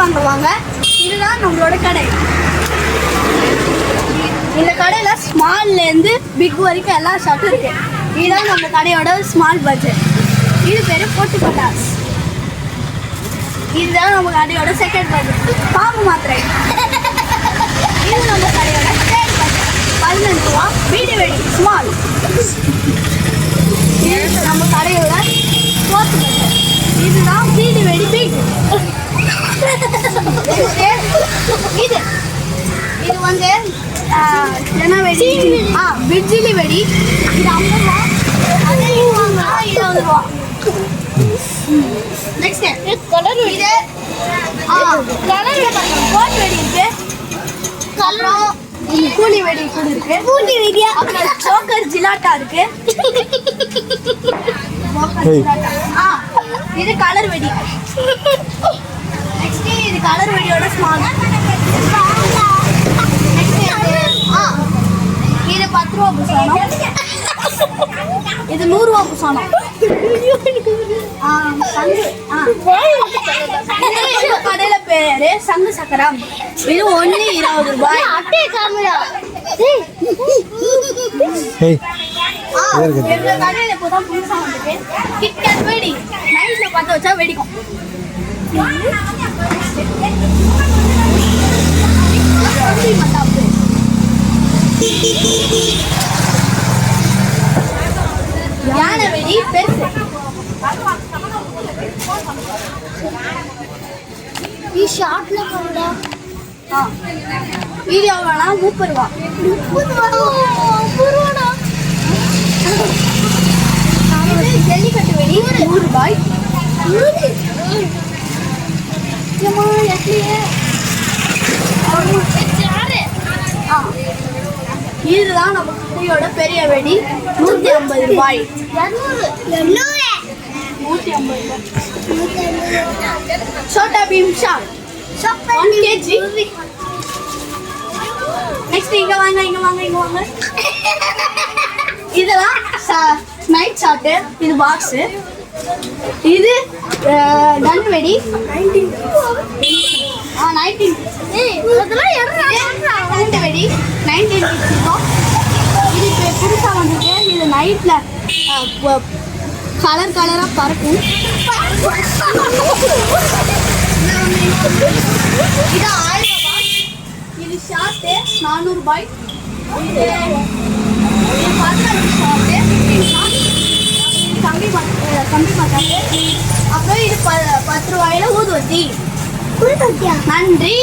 வாங்குவாங்க. இதுதான் நம்மளோட கடை. இந்த கடையில் ஸ்மால்லேருந்து பிக் வரைக்கும் எல்லா ஷாட்டும் இருக்கு. இதுதான் நம்ம கடையோட ஸ்மால் பட்ஜெட் இது பேர் போட்டு பட்டாஸ் இதுதான் நம்ம கடையோட செகண்ட் பட்ஜெட் பாம்பு மாத்திரை. இது நம்ம கடையோட தேர்ட் பட்ஜெட் பதினஞ்சு ரூபா. வீடு வெடி. ஸ்மால் இது நம்ம கடையோட ஃபோர்த் பட்ஜெட் இதுதான் வீடு வெடி பிக் இது இது வந்து என்ன வெடி ஆ பிஜிலி வெடி இது ஐம்பது ரூபா இது வாங்கினா இருபது ரூபா நெக்ஸ்ட் கலர் இது கலர் கோட் வெடி இருக்கு அப்புறம் கூலி வெடி கூட இருக்கு கூலி வெடியா அப்புறம் சோக்கர் ஜிலாட்டா இருக்கு ஜோக்கர் ஜிலாட்டா. இது கலர் வெடி நெக்ஸ்ட் இது கலர் வெடியோட ஸ்மால் இது பத்து ரூபா புசானம் இது நூறு ரூபா புசானம் ஆ, சங்கு ஆ. இது எங்க கடையில பேரு சங்கு சக்கரம். இது ஒண்ணு இருபது ரூபாய். இருக்குது. எங்க கடையில இப்போதான் புதுசா வந்துருக்கு. கிட்கேட் வெடி. நைட்ல பத்த வச்சா வெடிக்கும். பெருசு. இது எவ்வளோனா முப்பது ரூபா இது ஜல்லிக்கட்டு வெடி. நூறு. ரூபாய் ஏம்மா, எட்லியே. ஆ. இதுதான் நம்ம கடையோட பெரிய வெடி. நூற்றி ஐம்பது ரூபாய். நூத்தி ஐம்பது ரூபாய். Chhota Bheem shop one KG next இங்க வாங்க இங்க வாங்க இங்க வாங்க. இதெல்லாம் நைட் ஷாட்டு இது பாக்ஸு இது கன் வெடி. புதுசாக வந்திருக்கு இது நைட்டில் கலர் கலராக பறக்கும். இது ஆயிரம் ரூபாய். இது ஷார்ட்டு நானூறுபாய் இது இது பதினஞ்சு ஷார்ட்டு கம்மி கம்பி மத் அப்புறம் இது ப பத்து ரூபாயில் ஊதுவத்தி. நன்றி.